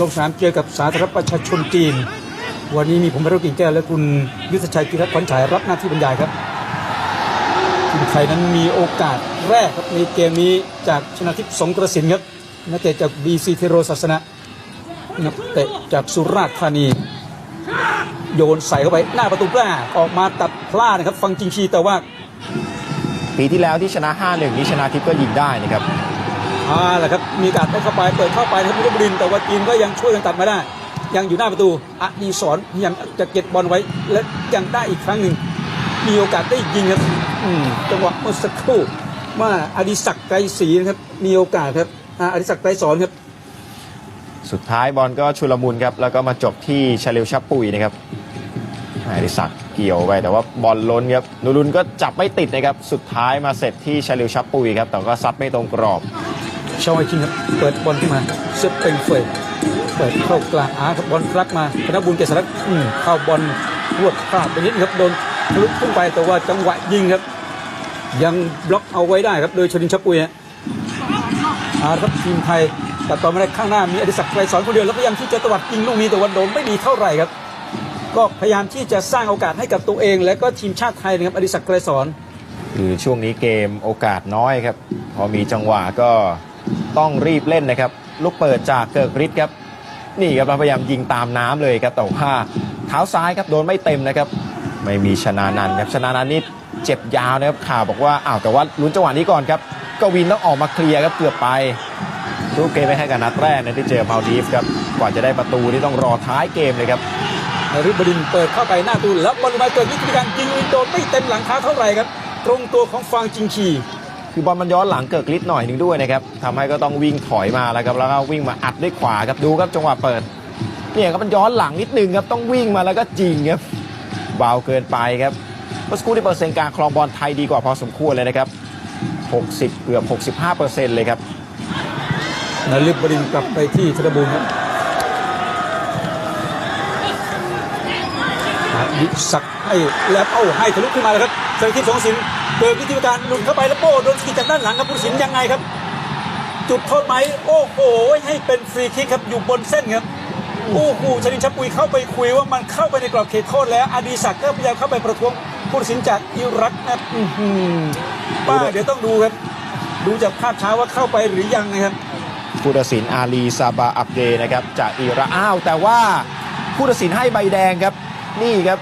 ลงสนามเจอกับสาธารณประชาชนจีน วันนี้มีผมพระกิ่งแก้วและคุณยุทธชัยกิรัตขวัญฉายรับหน้าที่บรรยายครับทีมไทยนั้นมีโอกาสแรกครับในเกมนี้จากชนะทิพย์สงกระสินครับนักเตะจากบีซีเทโรศาสนะนักเตะจากสุราษฎร์ธานี โยนใส่เข้าไปหน้าประตูหน้าออกมาตัดพลาดนะครับ ฟังจริงชีแต่ว่า ปีที่แล้วที่ชนะ 5-1 นี่ชนะทิพย์ก็ยิงได้นะครับ อ่าแหละครับมีการเข้าไปเปิดเข้าไปนะครับลูกบดินทร์แต่ว่าจีนก็ยังช่วยกันตัดมาได้ ยังอยู่หน้าประตูอดีสอนพยายามจะเก็บบอลไว้ และยังได้อีกครั้งหนึ่งมีโอกาสได้ยิงครับอืมจังหวะเมื่อสักครู่ว่าอดิศักดิ์ไกรศรีนะครับมีโอกาสครับอ่าอดิศักดิ์ไกรสอนครับ สุดท้ายบอลก็ชุลมุนครับแล้วก็มาจบที่ชาเลวชับปุยนะครับอดิศักดิ์เกี่ยวไปแต่ว่าบอลล้นครับนูรุนก็จับไม่ติดนะครับสุดท้ายมาเสร็จที่ชาเลวชับปุยครับแต่ก็ซัดไม่ตรงกรอบ ชอยคิงครับเปิดบอลขึ้นมาเซฟเป็นเฟยเปิดเข้ากลางอาครับบอลคลักมาธนบุญเกษรัตน์เข้าบอลรวดพลาดไปนิดนึงครับโดนทะลุขึ้นไปแต่ว่าจังหวะยิงครับ ยังบล็อกเอาไว้ได้ครับโดยชลินชับปุยฮะอาครับทีมไทยแตัดต่อมาได้ข้างหน้ามีอดิศักดิ์ไกรสอนคนเดียวแล้วพยายามที่จะตวัดยิงลูกนี้แต่วันโดนไม่ดีเท่าไหร่ครับ ก็พยายามที่จะสร้างโอกาสให้กับตัวเอง และก็ทีมชาติไทยนะครับอดิศักดิ์ไกรสอนคือช่วงนี้เกมโอกาสน้อยครับ พอมีจังหวะก็ ต้องรีบเล่นนะครับ ลูกเปิดจากเกิกฤทธิ์ครับ นี่ครับเราพยายามยิงตามน้ำเลยครับ แต่ว่าเท้าซ้ายครับโดนไม่เต็มนะครับ ไม่มีชนะนันครับชนะนันนี่เจ็บยาวนะครับข่าวบอกว่าอ้าวแต่ว่าลุ้นจังหวะนี้ก่อนครับกวินต้องออกมาเคลียร์ครับเกือบไปรูปเกมไปให้กับนัดแรกนะที่เจอมาลดีฟครับกว่าจะได้ประตูที่ต้องรอท้ายเกมเลยครับนฤบดินทร์เปิดเข้าไปหน้าตูแล้วบอลลงมาเกิดวิธีการยิงโดนไม่เต็มหลังเท้าเท่าไหร่ครับ ตรงตัวของฟางจิงชี คือบอลมันย้อนหลังเกิดฤทธิ์หน่อยหนึ่งด้วยนะครับทำให้ก็ต้องวิ่งถอยมาแล้วครับแล้วก็วิ่งมาอัดด้วยขวาครับดูครับจังหวะเปิดเนี่ยครับมันย้อนหลังนิดนึงครับต้องวิ่งมาแล้วก็จริงครับเบาเกินไปครับเมื่อสักครู่ที่เปอร์เซ็นต์การครองบอลไทยดีกว่าพอสมควรเลยนะครับ 60เกือบ65เปอร์เซ็นต์เลยครับนฤบดินทร์กลับไปที่ธนบูรณ์ครับอดิศักดิ์ให้แล้วเอ้าให้ทะลุขึ้นมาเลยครับเซนทิพย์สงสิน เกิดวิธีการหลุดเข้าไปแล้วโป้โดนสกีจากด้านหลังครับผู้ตัดสินยังไงครับ จุดโทษไหมโอ้โหให้เป็นฟรีคิกครับอยู่บนเส้นครับโอ้โหชลินชับปุยเข้าไปคุยว่ามันเข้าไปในกรอบเขตโทษแล้วอดีศักดิ์ก็พยายามเข้าไปประท้วงผู้ตัดสินจากอิรักนะครับอื้อหือป้าเดี๋ยวต้องดูครับ ดูจากภาพช้าว่าเข้าไปหรือยังนะครับผู้ตัดสินอาลีซาบาอับเดย์นะครับจากอิรักอ้าวแต่ว่าผู้ตัดสินให้ใบแดงครับ นี่ครับ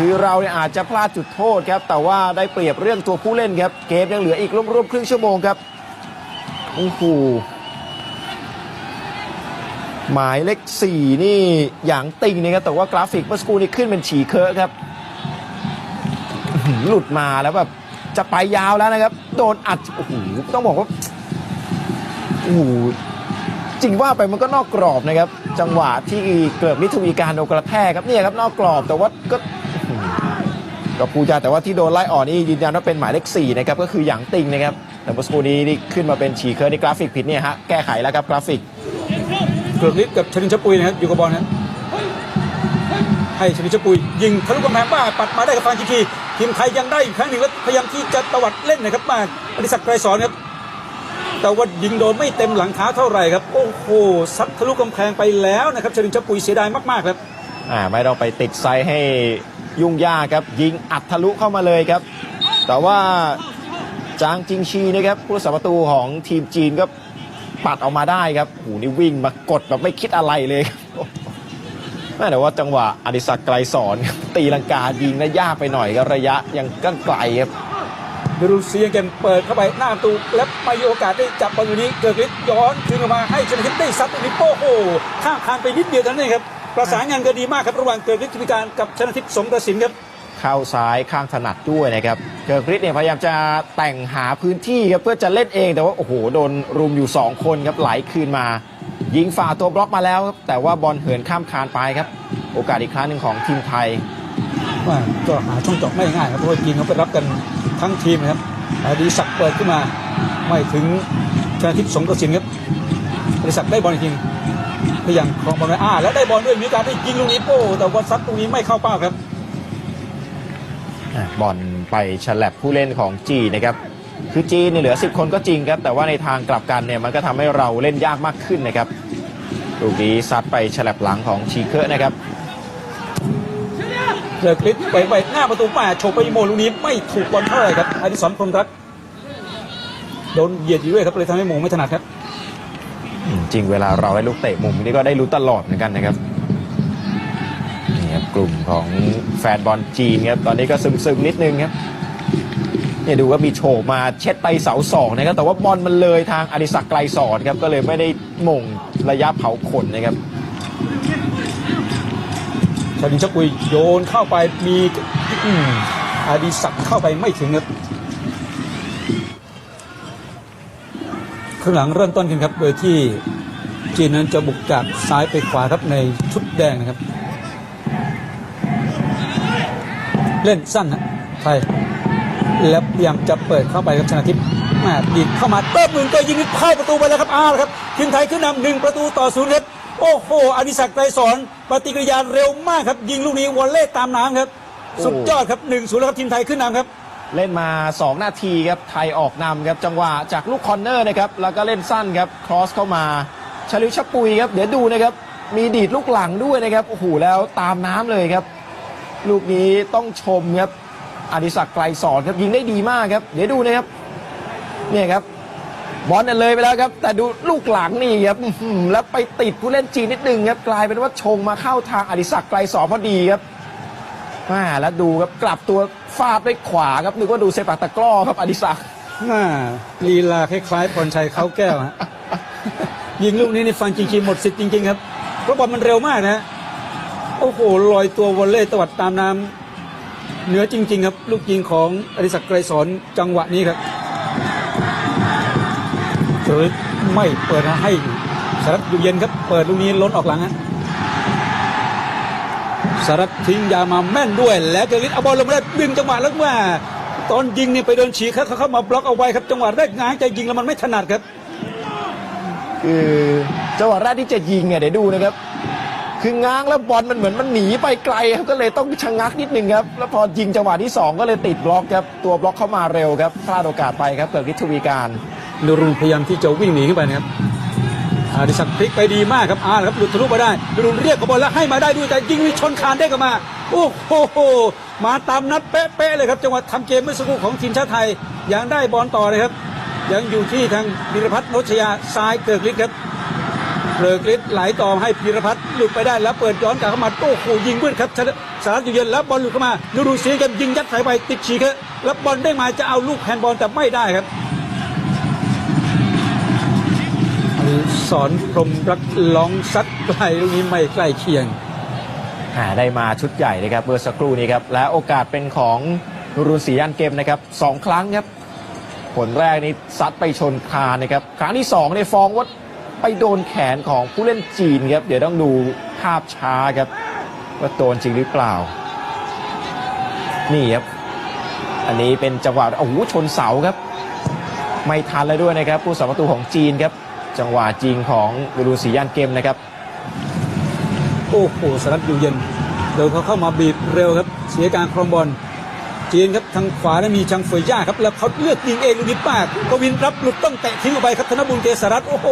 คือเราเนี่ยอาจจะพลาดจุดโทษครับ แต่ว่าได้เปรียบเรื่องตัวผู้เล่นครับ เกมยังเหลืออีกรวมๆครึ่งชั่วโมงครับโอ้โหหมายเลขสี่นี่อย่างติงนะครับแต่ว่ากราฟิกเมื่อสกูนี้ขึ้นเป็นฉีเคอะครับ หลุดมาแล้วแบบจะไปยาวแล้วนะครับ โดนอัดโอ้โหต้องบอกว่าโอ้โหจริงว่าไปมันก็นอกกรอบนะครับ จังหวะที่เกิดนิทวีการโดนกระแทกครับเนี่ยครับนอกกรอบแต่ว่าก็ ก็พูดจาแต่ว่าที่โดนไล่ออกนี่ยืนยันว่าเป็นหมายเลขสี่นะครับก็คือหยางติงนะครับแต่เมื่อสักครู่นี้นี่ขึ้นมาเป็นฉีเคอร์ในกราฟิกผิดเนี่ยฮะแก้ไขแล้วครับกราฟิกเกิดฤทธิ์กับชลินชปุยนะครับอยู่กับบอลนะครับให้ชลินชปุย ยิงทะลุกำแพงบ้าปัดมาได้กับฟางจิคีทีมไทยยังได้อีกครั้งหนึ่งแล้วพยายามที่จะตวัดเล่นนะครับมาอดิศักดิ์ไกรสอนครับแต่ว่ายิงโดนไม่เต็มหลังเท้าเท่าไหร่ครับ โอ้โหซัดทะลุกำแพงไปแล้วนะครับชลินชปุยเสียดายมากๆครับอ่าไม่ต้องไปติดไซส์ให้ ยุ่งยากครับ ยิงอัดทะลุเข้ามาเลยครับ แต่ว่าจางจิงชีนะครับผู้รักษาประตูของทีมจีนก็ปัดออกมาได้ครับโอ้นี่วิ่งมากดแบบไม่คิดอะไรเลยครับแม่แต่ว่าจังหวะอดิศักไกรสอนครับตีลังกายิงนะยากไปหน่อยครับระยะยังก้ไกลครับบรูเซียเกมเปิดเข้าไปหน้าประตูและไม่มีโอกาสได้จับบอลอยู่นี้เกิดฤทธิ์ย้อนคืนออกมาให้ชนะทิพย์ได้ซัดตรงนี้โป้โหข้ามคานไปนิดเดียวเท่านั้นเองครับประสานงานก็ดีมากครับระหว่างเกิดฤทธิ์ธิการกับชนะทิพย์สงกระสินครับเข้าซ้ายข้างถนัดด้วยนะครับ เกิร์กฤทธิ์เนี่ยพยายามจะแต่งหาพื้นที่ครับเพื่อจะเล่นเองแต่ว่าโอ้โหโดนรุมอยู่ 2 คนครับไหลคืนมา ยิงฝ่าตัวบล็อกมาแล้วครับแต่ว่าบอลเหินข้ามคานไปครับ โอกาสอีกครั้งหนึ่งของทีมไทยว่าก็หาช่องเจาะไม่ง่ายครับเพราะว่าจีนเขาไปรับกันทั้งทีมนะครับอดีศักดิ์เปิดขึ้นมา ไม่ถึงชนะทิพย์สงกระสินครับอดีศักดิ์ได้บอลอีกที พยายามครองบอลไว้อ่าแล้วได้บอลด้วยมีการได้ยิงลูกนี้โป้แต่ว่าซัดตรงนี้ไม่เข้าเป้าครับอะบอลไปฉลับผู้เล่นของจีนนะครับ คือจีนเนี่ยเหลือ 10 คนก็จริงครับ แต่ว่าในทางกลับกันเนี่ยมันก็ทำให้เราเล่นยากมากขึ้นนะครับลูกนี้ซัดไปฉลับหลังของชีเคอร์นะครับเลิกฤทธิ์ไปไปหน้าประตูป่าโฉบไปอีโมลูกนี้ไม่ถูกบอลเท่าไหร่ครับอดิศรพรหมรักโดนเหยียดอยู่ด้วยครับเลยทำให้โมไม่ถนัดครับอืม จริงเวลาเราได้ลูกเตะมุมนี่ก็ได้รู้ตลอดเหมือนกันนะครับนี่ครับกลุ่มของแฟนบอลจีนครับตอนนี้ก็ซึมๆนิดนึงครับเนี่ยดูว่ามีโฉบมาเช็ดไปเสาสองนะครับแต่ว่าบอลมันเลยทางอดิศักไกรสอนครับก็เลยไม่ได้ม่งระยะเผาขนนะครับชาดินชักปุยโยนเข้าไปมีอดิศักเข้าไปไม่ถึงครับ ครึ่งหลังเริ่มต้นกันครับ โดยที่จีนนั้นจะบุกจากซ้ายไปขวาครับในชุดแดงนะครับ เล่นสั้นนะไทยแล้วพยายามจะเปิดเข้าไปครับชนะทิพย์แม่ดีดเข้ามาเติมมือก็ยิงเข้าประตูไปแล้วครับอ้าวครับทีมไทยขึ้นนำหนึ่งประตูต่อศูนย์ครับโอ้โหอดิศักดิ์ไกรสอนปฏิกิริยาเร็วมากครับ ยิงลูกนี้วอลเล่ตามน้ำครับ สุดยอดครับหนึ่งศูนย์แล้วครับทีมไทยขึ้นนำครับ เล่นมา 2 นาทีครับไทยออกนำครับจังหวะจากลูกคอร์เนอร์นะครับแล้วก็เล่นสั้นครับครอสเข้ามาชลิวชปุยครับ เดี๋ยวดูนะครับ มีดีดลูกหลังด้วยนะครับโอ้โหแล้วตามน้ำเลยครับ ลูกนี้ต้องชมครับอดิศักดิ์ไกรสอนครับยิงได้ดีมากครับ เดี๋ยวดูนะครับเนี่ยครับบอลเนี่ยเลยไปแล้วครับ แต่ดูลูกหลังนี่ครับแล้วไปติดผู้เล่นจีนนิดนึงครับกลายเป็นว่าชงมาเข้าทางอดิศักดิ์ไกรสอนพอดีครับ มาแล้วดูครับกลับตัวฟาดด้วยขวาครับนึกว่าดูเซปักตะกร้อครับอดิศักดิ์น่าลีลาคล้ายๆพรชัยเขาแก้วฮะยิงลูกนี้ในฟังจริงๆหมดสิทธิ์จริงๆครับเพราะบอลมันเร็วมากนะฮะโอ้โหลอยตัววอลเล่ตวัดตามน้ำเหนือจริง ๆ ครับ ลูกยิงของอดิศักดิ์ไกรสอนจังหวะนี้ครับเจอไม่เปิดให้สารัตอยู่เย็นครับ เปิดลูกนี้ล้นออกหลังฮะ สารัตทิ้งยามาแม่นด้วย แล้วเจอริสเอาบอลลงมาได้ดึงจังหวะแล้วว่าตอนยิงเนี่ยไปโดนฉีกเขาเข้ามาบล็อกเอาไว้ครับจังหวะแรกง้างจะยิงแล้วมันไม่ถนัดครับคือจังหวะแรกที่จะยิงเนี่ยเดี๋ยวดูนะครับ คือง้างแล้วบอลมันเหมือนมันหนีไปไกลครับก็เลยต้องชะงักนิดนึงครับแล้วพอยิงจังหวะที่ 2 ก็เลยติดบล็อกครับตัวบล็อกเข้ามาเร็วครับพลาดโอกาสไปครับเกิดฤทธิ์ทวีการนรุนพยายามที่จะวิ่งหนีขึ้นไปนะครับ อาดิศักดิ์พลิกไปดีมากครับอาครับหลุดทะลุมาได้นรุนเรียกกับบอลแล้วให้มาได้ด้วยแต่ยิงชนคานได้กับมา โอ้โหมาตามนัดเป๊ะๆเลยครับจังหวะทำเกมเมื่อสักครู่ของทีมชาติไทยยังได้บอลต่อเลยครับ ยังอยู่ที่ทางพิรพัฒน์โนชยาซ้ายเกิกฤทธิ์ครับเกิกฤทธิ์ไหลต่อให้พิรพัฒน์หลุดไปได้แล้วเปิดย้อนกลับเข้ามาโอ้โหยิงเบื้อครับชนะสารัตอยู่เย็นแล้วบอลหลุดเข้ามานรุนเสียกันยิงยัดสายไปติดฉีกครับแล้วบอลได้มาจะเอาลูกแฮนด์บอลแต่ไม่ได้ครับ สอนพรมรักลองซัดไกลลูกนี้ไม่ใกล้เคียงอ่าได้มาชุดใหญ่นะครับเมื่อสักครู่นี้ครับและโอกาสเป็นของรุนศรียันเกมนะครับสองครั้งครับผลแรกนี่ซัดไปชนคานนะครับครั้งที่สองในยฟองว่าไปโดนแขนของผู้เล่นจีนครับเดี๋ยวต้องดูภาพช้าครับว่าโดนจริงหรือเปล่า นี่ครับ อันนี้เป็นจังหวะโอ้โหชนเสาครับ ไม่ทันเลยด้วยนะครับ ผู้สาประตูของจีนครับ จังหวะจริงของนูรุนศรียันเกมนะครับ โอ้โหสารัตอยู่เย็นเดินเขาเข้ามาบีบเร็วครับ เสียการครองบอลจีนครับทางขวานั้นมีชังเฟยย่าครับ แล้วเขาเลือกยิงเองลูกนี้ป้ากกวินรับหลุดต้องเตะทิ้งออกไปครับธนบุญเกษรัตน์โอ้โห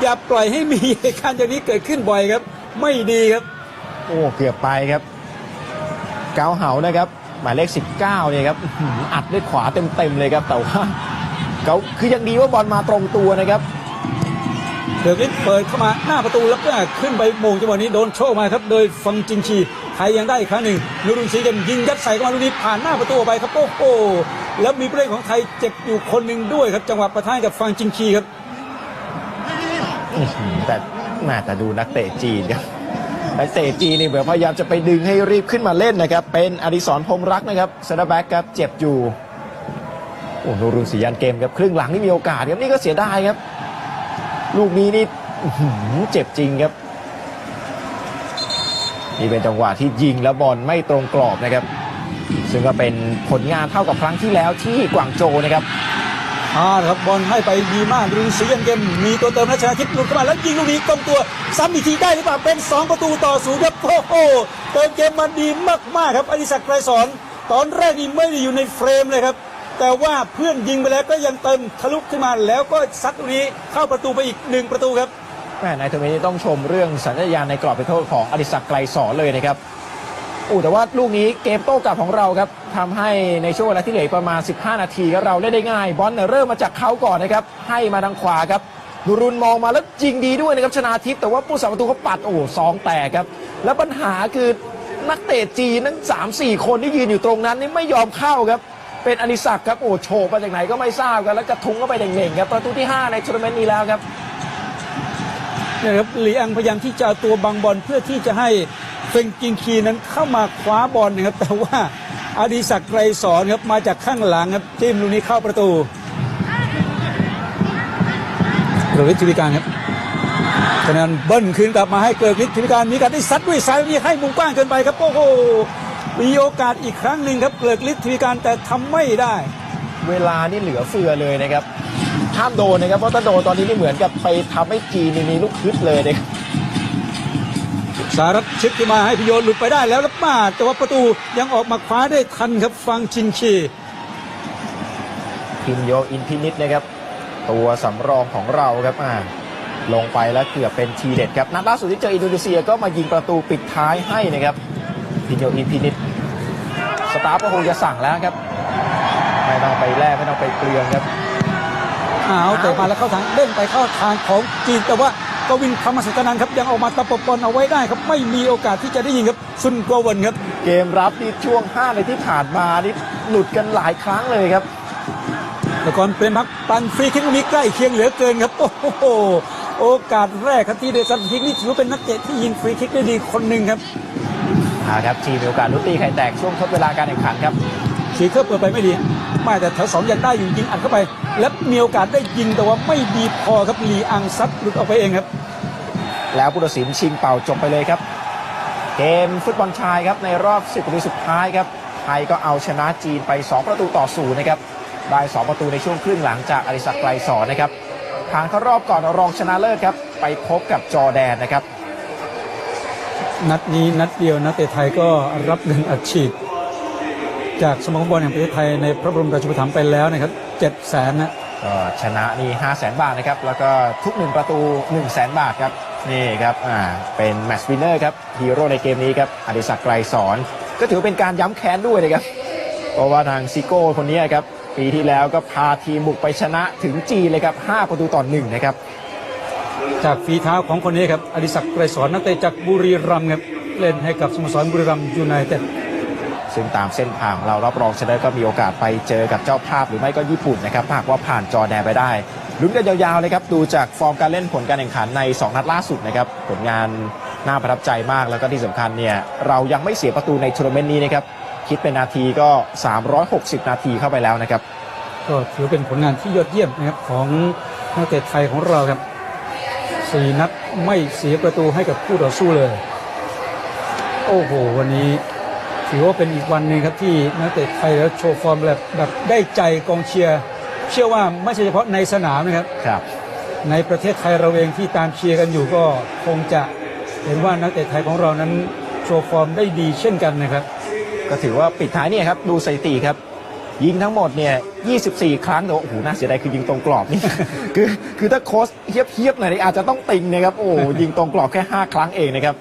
อย่าปล่อยให้มีเหตุการณ์อย่างนี้เกิดขึ้นบ่อยครับ ไม่ดีครับ โอ้เกือบไปครับเกาเหานะครับ หมายเลข 19เนี่ยครับอื้อหืออัดด้วยขวาเต็มๆเลยครับแต่ว่าเกาคือยังดีว่าบอลมาตรงตัวนะครับ เดวิดเปิดเข้ามาหน้าประตูแล้วก็ขึ้นไปโมงจังหวะนี้โดนโชว์มาครับ โดยฟังจินชีไทยยังได้อีกครั้งหนึ่งนูรุนศรีกันยิงยัดใส่เข้ามาลูกนี้ผ่านหน้าประตูไปครับโอ้โหแล้วมีผู้เล่นของไทยเจ็บอยู่คนหนึ่งด้วยครับ จังหวะประทานกับฟังจินชีครับแต่แม่แต่ดูนักเตะจีนครับนักเตะจีนนี่แบบพยายามจะไปดึงให้รีบขึ้นมาเล่นนะครับ เป็นอดิศรพรมรักนะครับเซนเตอร์แบ็กครับเจ็บอยู่โอ้โนรุนศรียันเกมครับครึ่งหลังนี่มีโอกาสครับนี่ก็เสียดายครับ ลูกนี้นี่เจ็บจริงครับ นี่เป็นจังหวะที่ยิงแล้วบอลไม่ตรงกรอบนะครับ ซึ่งก็เป็นผลงานเท่ากับครั้งที่แล้วที่กวางโจนะครับอ่าครับบอลให้ไปดีมากรุนศรียันเกมมีตัวเติมนัชนาทิพย์หลุดเข้ามาแล้วยิงลูกนี้ตรงตัวซ้ำอีกทีได้หรือเปล่าเป็น 2 ประตูต่อศูนย์ครับโอ้โหเติมเกมมาดีมากๆครับอดิศักดิ์ไกรสอนตอนแรกนี่ไม่ได้อยู่ในเฟรมเลยครับ แต่ว่าเพื่อนยิงไปแล้วก็ยังเติมทะลุขึ้นมาแล้วก็ซัดลูกนี้เข้าประตูไปอีกหนึ่งประตูครับแม่นทัวร์นาเมนต์นี้ต้องชมเรื่องสัญญาณในกรอบเป็นโทษของอดิศักดิ์ไกรสอนเลยนะครับอู้แต่ว่าลูกนี้เกมโต้กลับของเราครับทำให้ในช่วงเวลาที่เหลือประมาณ 15 นาทีครับเราเล่นได้ง่าย บอลเนี่ยเริ่มมาจากเขาก่อนนะครับให้มาทางขวาครับนูรุนมองมาแล้วยิงดีด้วยนะครับชนาทิพย์แต่ว่าผู้สาประตูเขาปัดโอ้โหซองแตกครับ แล้วปัญหาคือนักเตะจีนนั้น3 4 คนที่ยืนอยู่ตรงนั้นนี่ไม่ยอมเข้าครับ เป็นอนิศักดิ์ครับโอ้โฉบมาจากไหนก็ไม่ทราบกันแล้วกระทุ้งเข้าไปเด่งๆครับประตูที่ 5 ในทัวร์นาเมนต์นี้แล้วครับเนี่ยครับหลีอังพยายามที่จะเอาตัวบังบอลเพื่อที่จะให้เฟงกิงคีนั้นเข้ามาคว้าบอลนะครับ แต่ว่าอดิศักดิ์ไกรสอนครับมาจากข้างหลังครับจิ้มลูกนี้เข้าประตูเกริกฤทธิวิการครับคะแนนเบิ้ลคืนกลับมาให้เกริกฤทธิ์ธิวิการมีการได้ซัดด้วยซ้ายนี้ให้มุมกว้างเกินไปครับโอ้โห มีโอกาสอีกครั้งหนึ่งครับเกริกฤทธิ์ธิวิการแต่ทำไม่ได้ เวลานี่เหลือเฟือเลยนะครับห้ามโดนนะครับเพราะถ้าโดนตอนนี้นี่เหมือนกับไปทำให้จีนนี่มีลูกฮึดเลยนะครับสารัตชิปขึ้นมาให้พิโยหลุดไปได้แล้วแล้วมาแต่ว่าประตูยังออกมาคว้าได้ทันครับฟังชินชีพินโยอินพินิษนะครับ ตัวสำรองของเราครับอ่าลงไปแล้วเกือบเป็นทีเด็ดครับนัดล่าสุดที่เจออินโดนีเซียก็มายิงประตูปิดท้ายให้นะครับ พินโยอินพินิษสตาฟก็คงจะสั่งแล้วครับ ไม่ต้องไปแลกไม่ต้องไปเปลืองครับอ้าวแต่มาแล้วเข้าทางเด้งไปเข้าทางของจีนแต่ว่ากวินธรรมสัจจนันท์ครับยังออกมาตะปบบอลเอาไว้ได้ครับ ไม่มีโอกาสที่จะได้ยิงครับซุนกัวเวินครับ เกมรับนี่ช่วง 5 ในที่ผ่านมานี่หลุดกันหลายครั้งเลยครับแล้วก่อนเป็นพักปันฟรีคิกลูกนี้ใกล้เคียงเหลือเกินครับ โอ้โหโอกาสแรกครับที่เดซันทิกนี่ถือว่าเป็นนักเตะที่ยิงฟรีคิกได้ดีคนหนึ่งครับอ่า ครับทีมมีโอกาสลุตีไข่แตกช่วงทดเวลาการแข่งขันครับสีเคอร์เปิดไปไม่ดีไม่แต่แถวสองยังได้อยู่ยิงอัดเข้าไป และมีโอกาสได้ยิงแต่ว่าไม่ดีพอครับลีอังซัดหลุดออกไปเองครับ แล้วผู้ตัดสินชิงเป่าจบไปเลยครับ เกมฟุตบอลชายครับในรอบ 10นาทีสุดท้ายครับไทยก็เอาชนะจีนไป 2 ประตูต่อศูนย์นะครับได้ 2 ประตูในช่วงครึ่งหลังจากอริสักไกรสอนนะครับผ่านเข้ารอบก่อนรองชนะเลิศครับไปพบกับจอร์แดนนะครับ นัดนี้นัดเดียวนักเตะไทยก็รับเงินอัดฉีด จากสมาคมบอลแห่งประเทศไทยในพระบรมราชูปถัมภ์ไปแล้วนะครับเจ็ดแสนนะก็ชนะนี่5 0 0แสนบาทนะครับ แล้วก็ทุก1ประตู1 0 0 0 0แสนบาทครับ นี่ครับอ่าเป็นแมตช์วินเนอร์ครับฮีโร่ในเกมนี้ครับอดิศักดิ์ไกรสอน ก็ถือเป็นการย้ำแค้นด้วยนะครับ เพราะว่าทางซิโก้คนนี้ครับ ปีที่แล้วก็พาทีมบุกไปชนะถึงจีเลยครับ5ประตูต่อหนึ่งนะครับ จากฝีเท้าของคนนี้ครับอดิศักดิ์ไกรสอนนักเตะจากบุรีรัมย์ครับเล่นให้กับสโมสรบุรีรัมย์ยูไนเต็ดซึ่งตามเส้นทางเรารับรองชนะก็มีโอกาสไปเจอกับเจ้าภาพหรือไม่ก็ญี่ปุ่นนะครับถ้าหากว่าผ่านจอร์แดนไปได้ลุ้นกันยาวๆเลยครับดูจากฟอร์มการเล่นผลการแข่งขันใน 2 นัดล่าสุดนะครับผลงานน่าประทับใจมากแล้วก็ที่สำคัญเนี่ยเรายังไม่เสียประตูในทัวร์นาเมนต์นี้นะครับคิดเป็นนาทีก็ 360 นาทีเข้าไปแล้วนะครับก็ถือเป็นผลงานที่ยอดเยี่ยมนะครับของนักเตะไทยของเราครับ สี่นัดไม่เสียประตูให้กับคู่ต่อสู้เลย โอ้โห วันนี้ถือว่าเป็นอีกวันหนึ่งครับที่นักเตะไทยแล้วโชว์ฟอร์มแบบแบบได้ใจกองเชียร์เชื่อว่าไม่ใช่เฉพาะในสนามนะครับ ครับ ในประเทศไทยเราเองที่ตามเชียร์กันอยู่ก็คงจะเห็นว่านักเตะไทยของเรานั้นโชว์ฟอร์มได้ดีเช่นกันนะครับ ก็ถือว่าปิดท้ายเนี่ยครับ ดูสถิติครับ ยิงทั้งหมดเนี่ย24 ครั้งแต่ว่าโอ้โหน่าเสียดายคือยิงตรงกรอบนี่ คือคือถ้าโค้ชเฮียบๆหน่อยนี่อาจจะต้องติงนะครับโอ้โหยิงตรงกรอบแค่ 5 ครั้งเองนะครับ